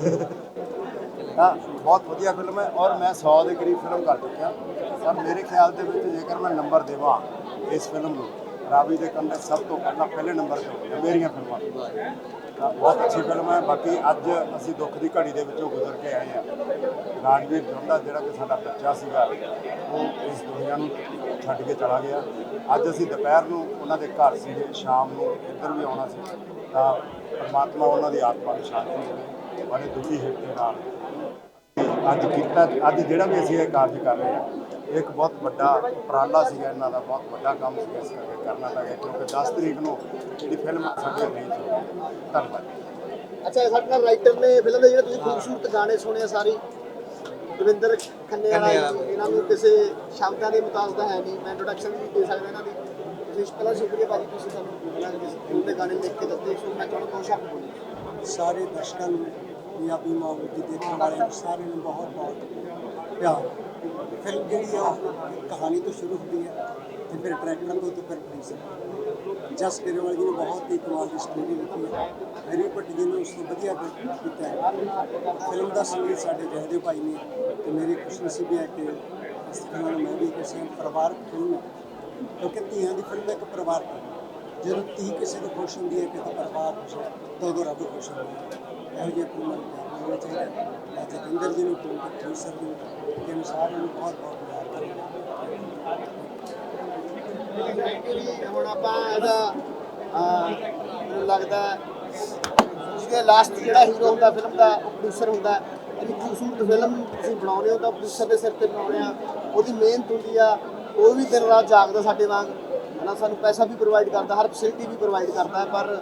ਹਾਂ ਬਹੁਤ ਵਧੀਆ ਫਿਲਮ ਹੈ ਔਰ ਮੈਂ 100 ਦੇ ਕਰੀਬ ਫਿਲਮ ਕਰ ਚੁੱਕਿਆ। ਪਰ ਮੇਰੇ ਖਿਆਲ ਦੇ ਵਿੱਚ ਜੇਕਰ ਮੈਂ ਨੰਬਰ ਦੇਵਾਂ ਇਸ ਫਿਲਮ ਨੂੰ। ਰਾਵੀ ਦੇ ਕੰਡੇ ਸਭ ਤੋਂ ਪਹਿਲਾਂ ਪਹਿਲੇ ਨੰਬਰ ਤੇ ਮੇਰੀਆਂ ਫਿਲਮਾਂ। ਤਾਂ ਬਹੁਤ ਅੱਛੀ ਫਿਲਮ ਹੈ। ਬਾਕੀ ਅੱਜ ਅਸੀਂ ਦੁੱਖ ਦੀ ਘੜੀ ਦੇ ਵਿੱਚੋਂ ਗੁਜ਼ਰ ਕੇ ਆਏ ਹਾਂ। ਰਾਜਵੀਰ ਜੋਂਦਾ ਜਿਹੜਾ ਕਿ ਸਾਡਾ ਬੱਚਾ ਸੀਗਾ, ਉਹ ਇਸ ਦੁਨੀਆ ਨੂੰ ਛੱਡ ਕੇ ਚਲਾ ਗਿਆ। ਅੱਜ ਅਸੀਂ ਦੁਪਹਿਰ ਨੂੰ ਉਹਨਾਂ ਦੇ ਘਰ ਸੀਗੇ, ਸ਼ਾਮ ਨੂੰ ਇੱਧਰ ਵੀ ਆਉਣਾ ਸੀ। ਤਾਂ ਪਰਮਾਤਮਾ ਉਹਨਾਂ ਦੀ ਆਤਮਾ ਨੂੰ ਸ਼ਾਂਤੀ ਦੇਵੇ ਬੜੇ ਦੁਖੀ ਹਿਰਦੇ ਨਾਲ। ਅੱਜ ਕੀਤਾ, ਅੱਜ ਜਿਹੜਾ ਵੀ ਅਸੀਂ ਇਹ ਕਾਰਜ ਕਰ ਰਹੇ ਹਾਂ ਇੱਕ ਬਹੁਤ ਵੱਡਾ ਉਪਰਾਲਾ ਸੀਗਾ ਇਹਨਾਂ ਦਾ ਬਹੁਤ ਵੱਡਾ ਕੰਮ ਸੀਗਾ ਇਸ ਕਰਕੇ ਕਰਨਾ ਪੈ ਗਿਆ ਕਿਉਂਕਿ 10 ਤਰੀਕ ਨੂੰ ਜਿਹੜੀ ਫਿਲਮ ਸਾਡੀ ਰਿਲੀਜ਼ ਹੋਈ ਧੰਨਵਾਦ। ਅੱਛਾ ਸਾਡੇ ਨਾਲ ਰਾਈਟਰ ਨੇ ਫਿਲਮ ਦੇ ਜਿਹੜੇ ਤੁਸੀਂ ਖੂਬਸੂਰਤ ਗਾਣੇ ਸੁਣੇ ਸਾਰੇ ਦਵਿੰਦਰ ਖੰਨੇ ਵਾਲਾ ਇਹਨਾਂ ਨੂੰ ਕਿਸੇ ਸ਼ਬਦਾਂ ਦੇ ਮੁਤਾਬਕ ਤਾਂ ਹੈ ਨਹੀਂ ਮੈਂ ਇੰਟਰੋਡਕਸ਼ਨ ਵੀ ਦੇ ਸਕਦਾ ਇਹਨਾਂ ਦੀ। ਤੁਸੀਂ ਪਹਿਲਾਂ ਸ਼ੁਕਰੀਆ ਭਾਜੀ ਤੁਸੀਂ ਸਾਨੂੰ ਫਿਲਮ ਦੇ ਗਾਣੇ ਲਿਖ ਕੇ ਦਿੱਤੇ ਸੋ ਮੈਂ ਤੁਹਾਨੂੰ ਦੋ ਸ਼ਬਦ ਬੋਲੇ ਸਾਰੇ ਦਰਸ਼ਕਾਂ ਨੂੰ ਪੰਜਾਬੀ ਮਾਹੌਲ ਦੀ ਦੇਖਣ ਵਾਲੇ ਨੂੰ ਸਾਰਿਆਂ ਨੂੰ ਬਹੁਤ ਬਹੁਤ ਪਿਆਰ। ਫਿਲਮ ਜਿਹੜੀ ਆ ਉਹ ਕਹਾਣੀ ਤੋਂ ਸ਼ੁਰੂ ਹੁੰਦੀ ਹੈ ਤੇ ਫਿਰ ਡਾਇਰੈਕਟਰ ਤੋਂ ਤੇ ਫਿਰ ਪ੍ਰੋਡਿਊਸਰ ਜਸ ਗਰੇਵਾਲ ਜੀ ਨੇ ਬਹੁਤ ਹੀ ਕਮਾਲ ਦੀ ਸਟੋਰੀ ਲਿਖੀ ਹੈ ਹਰੀ ਭੱਟ ਜੀ ਨੇ ਉਸ ਤੋਂ ਵਧੀਆ ਕੀਤਾ ਹੈ। ਫਿਲਮ ਦਾ ਸੰਗੀਤ ਸਾਡੇ ਜਹਦੇ ਭਾਈ ਨੇ, ਤੇ ਮੇਰੀ ਖੁਸ਼ਨਸੀਬੀ ਹੈ ਕਿ ਇਸ ਫਿਲਮ ਨੂੰ ਮੈਂ ਵੀ ਕਿਸੇ ਪਰਿਵਾਰ ਫਿਲਮ ਕਿਉਂਕਿ ਧੀਆਂ ਦੀ ਫਿਲਮ ਇੱਕ ਪਰਿਵਾਰਕ ਹੈ ਜਦੋਂ ਧੀ ਕਿਸੇ ਦੀ ਖੁਸ਼ ਹੁੰਦੀ ਹੈ ਕਿ ਪਰਿਵਾਰ ਖੁਸ਼ ਹੈ, ਤਾਂ ਉਦੋਂ ਰੱਬ ਖੁਸ਼ ਹੁੰਦਾ ਹੈ। ਇਹੋ ਜਿਹੇ ਫਿਲਮਾਂ ਨੂੰ ਚਾਹੀਦਾ ਜਤਿੰਦਰ ਜੀ ਨੂੰ ਤੇ ਪ੍ਰੋਡਿਊਸਰ ਨੂੰ ਤੇ ਸਾਰਿਆਂ ਨੂੰ ਬਹੁਤ ਬਹੁਤ ਪਿਆਰ ਹੁਣ ਆਪਾਂ ਇਹਦਾ ਲੱਗਦਾ ਜਿਹਦੇ ਲਾਸਟ ਜਿਹੜਾ ਹੀਰੋ ਹੁੰਦਾ ਫਿਲਮ ਦਾ, ਉਹ ਪ੍ਰੋਡਿਊਸਰ ਹੁੰਦਾ। ਜਿਹੜੀ ਖੂਬਸੂਰਤ ਫਿਲਮ ਤੁਸੀਂ ਬਣਾਉਂਦੇ ਹੋ ਤਾਂ ਪ੍ਰੋਡਿਊਸਰ ਦੇ ਸਿਰ ਤੇ ਬਣਾਉਂਦੇ ਆ। ਉਹਦੀ ਮਿਹਨਤ ਹੁੰਦੀ ਆ, ਉਹ ਵੀ ਦਿਨ ਰਾਤ ਜਾਗਦਾ ਸਾਡੇ ਵਾਂਗ। ਹਨਾ, ਸਾਨੂੰ ਪੈਸਾ ਵੀ ਪ੍ਰੋਵਾਈਡ ਕਰਦਾ, ਹਰ ਫੈਸਿਲਿਟੀ ਵੀ ਪ੍ਰੋਵਾਈਡ ਕਰਦਾ, ਪਰ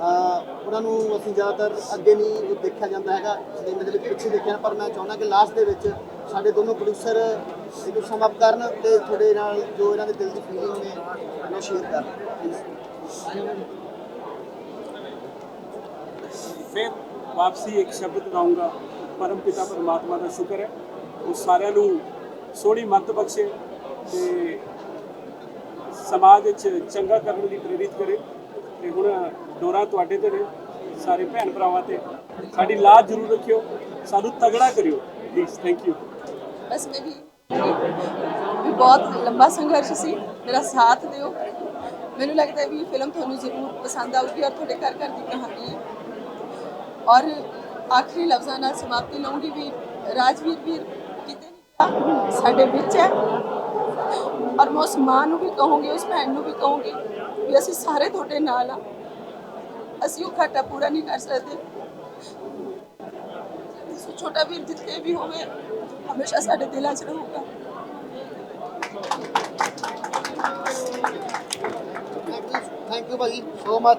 ਉਹਨਾਂ ਨੂੰ ਅਸੀਂ ਜ਼ਿਆਦਾਤਰ ਅੱਗੇ ਨਹੀਂ ਉਹ ਦੇਖਿਆ ਜਾਂਦਾ ਹੈਗਾ ਸਿਨੇਮੇ ਦੇ ਵਿੱਚ ਪਿੱਛੇ ਦੇਖਿਆ ਪਰ ਮੈਂ ਚਾਹੁੰਦਾ ਕਿ ਲਾਸਟ ਦੇ ਵਿੱਚ ਸਾਡੇ ਦੋਨੋਂ ਪ੍ਰੋਡਿਊਸਰ ਇਹਨੂੰ ਸਮ ਅਪ ਕਰਨ ਤੇ ਤੁਹਾਡੇ ਨਾਲ ਜੋ ਇਹਨਾਂ ਦੇ ਦਿਲ ਦੀ ਫੀਲਿੰਗ ਨੇ, ਉਹਨੂੰ ਸ਼ੇਅਰ ਕਰਨ। ਫਿਰ ਵਾਪਸੀ ਇੱਕ ਸ਼ਬਦ ਦੁਹਰਾਊਂਗਾ ਪਰਮ ਪਿਤਾ ਪਰਮਾਤਮਾ ਦਾ ਸ਼ੁਕਰ ਹੈ। ਉਹ ਸਾਰਿਆਂ ਨੂੰ ਸੋਹਣੀ ਮੱਤ ਬਖਸ਼ੇ ਤੇ ਸਮਾਜ ਵਿੱਚ ਚੰਗਾ ਕਰਨ ਲਈ ਪ੍ਰੇਰਿਤ ਕਰੇ। ਤੇ ਹੁਣ ਡੋਰਾ ਤੁਹਾਡੇ ਤੇ ਨੇ, ਸਾਰੇ ਭੈਣ ਭਰਾਵਾਂ ਤੇ। ਸਾਡੀ ਲਾਜ ਜ਼ਰੂਰ ਰੱਖਿਓ, ਸਾਨੂੰ ਤਗੜਾ ਕਰਿਓ। ਪਲੀਜ਼ ਥੈਂਕ ਯੂ ਬਸ ਮੇਰੀ ਵੀ ਬਹੁਤ ਲੰਬਾ ਸੰਘਰਸ਼ ਸੀ, ਮੇਰਾ ਸਾਥ ਦਿਓ। ਮੈਨੂੰ ਲੱਗਦਾ ਹੈ ਵੀ ਫਿਲਮ ਤੁਹਾਨੂੰ ਜ਼ਰੂਰ ਪਸੰਦ ਆਊਗੀ ਔਰ ਤੁਹਾਡੇ ਘਰ ਘਰ ਦੀ ਕਹਾਣੀ ਹੈ। ਔਰ ਆਖਰੀ ਲਫ਼ਜ਼ਾਂ ਨਾਲ ਸਮਾਪਤੀ ਲਵਾਂਗੀ ਵੀ ਰਾਜਵੀਰ ਵੀਰ ਕਿਤੇ ਨਹੀਂ ਸਾਡੇ ਵਿੱਚ ਹੈ। ਔਰ ਮੈਂ ਉਸ ਮਾਂ ਨੂੰ ਵੀ ਕਹੂੰਗੀ, ਉਸ ਭੈਣ ਨੂੰ ਵੀ ਕਹੂੰਗੀ ਵੀ ਅਸੀਂ ਸਾਰੇ ਤੁਹਾਡੇ ਨਾਲ ਆ ਅਸੀਂ ਉਹ ਘਾਟਾ ਪੂਰਾ ਨਹੀਂ ਕਰ ਸਕਦੇ ਸੋ ਛੋਟਾ ਵੀਰ ਜਿੱਥੇ ਵੀ ਹੋਵੇ ਹਮੇਸ਼ਾ ਸਾਡੇ ਦਿਲਾਂ 'ਚ ਰਹੂਗਾ ਥੈਂਕ ਯੂ ਭਾਜੀ ਸੋ ਮਚ